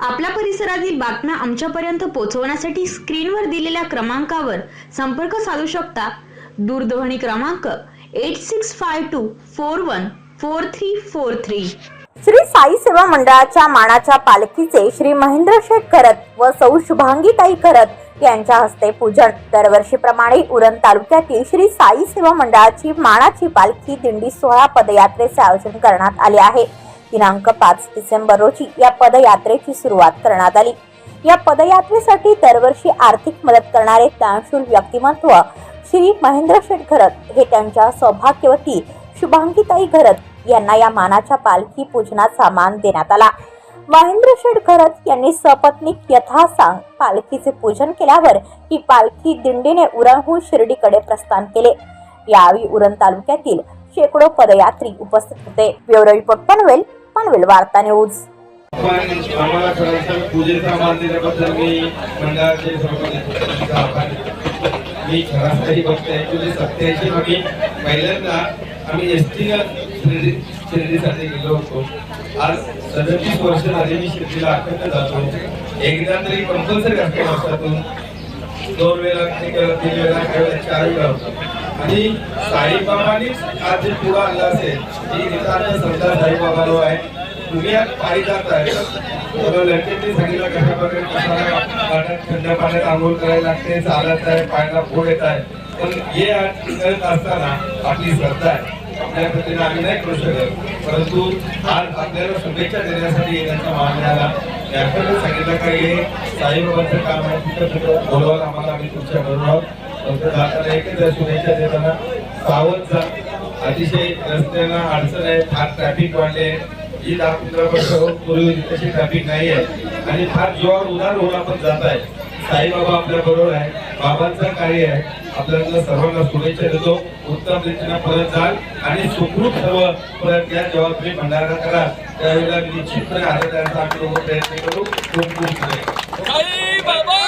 आपल्या परिसरातील बातम्या आमच्यापर्यंत पोहोचवण्यासाठी स्क्रीनवर दिलेल्या क्रमांकावर संपर्क साधू शकता. दूरध्वनी क्रमांक eight six five two four one four three four three. Shri Sai Seva मंडळाच्या मानाच्या पालखीचे श्री महेंद्र शेठ करत व सौ शुभांगीताई करत यांच्या हस्ते पूजन. दरवर्षीप्रमाणे उरण तालुक्यातील श्री साई सेवा मंडळाची मानाची पालखी दिंडी सोहळा पदयात्रेचे आयोजन करण्यात आले आहे. दिनांक पाच डिसेंबर रोजी या पदयात्रेची सुरुवात करण्यात आली. या पदयात्रेसाठी दरवर्षी आर्थिक मदत करणारे दानशूर व्यक्तिमत्व श्री महेंद्र शेठ घरत हे त्यांच्या सौभाग्यवती शुभांगीताई घरत यांना या मानाच्या पालखी पूजनाचा मान देण्यात आला. महेंद्र शेठ घरत यांनी सपत्नीक यथासांग पालखीचे पूजन केल्यावर ही पालखी दिंडीने उरणहून शिर्डीकडे प्रस्थान केले. यावेळी उरण तालुक्यातील शेकडो पदयात्री उपस्थित होते. ब्युरो रिपोर्ट पनवेल पनवेल वार्ता न्यूज आम्हाला पूजेचा मान दिल्याबद्दल मी मंडळाचे सर्व आभार मी खरासाठी बघते सत्याऐंशी मध्ये पहिल्यांदा आम्ही एस टी शिर्डीसाठी गेलो होतो आज सदतीस वर्ष झाली मी शिर्डीला अखंड जातो एकदा तरी कंपल्सरी असते वर्षातून दोन वेळा वेळा तीन वेळा वेळा चार वेळा होतो आणि साईबाबांनीच आज जे पुढं आणलं असेल ही नितांत सरदार साईबाबालो आहे. तुम्ही आज पायी जात आहे. तर लडकेंनी सांगितलं कशा प्रकारे कशाला पाण्यात थंड पाण्यात आंघोळ करायला लागते चालत आहे पायाला फोड येत आहे. पण हे आज करत असताना आपली श्रद्धा आहे. आपल्या पद्धतीने आम्ही नाही करू शकत. परंतु आज आपल्याला शुभेच्छा देण्यासाठी येण्याचा मागण्याला मिळाला. सांगितलं का हे साईबाबांचं काम आहे. तिथं बोलवायला आम्हाला आम्ही तुमच्या बरोबर जाताना एकच शुभेच्छा देताना सावध जा. अतिशय रस्त्यांना अडचण आहे फार ट्रॅफिक वाढले. ही दहा पंधरा वर्ष पूर्वी तशी ट्रॅफिक नाही आहे. आणि फार जीवावर उदार होऊन आपण जात आहे. साईबाबा आपल्या बरोबर आहे. बाबांचं कार्य आहे. आपल्याला सर्वांना शुभेच्छा देतो. उत्तम रीतीने परत जाल आणि सुखरूप सर्व परत या जेव्हा तुम्ही भंडारा करा. त्यावेळेला निश्चितपणे आनंदाचा आम्ही प्रयत्न करू. खूप खूप साईबाबा!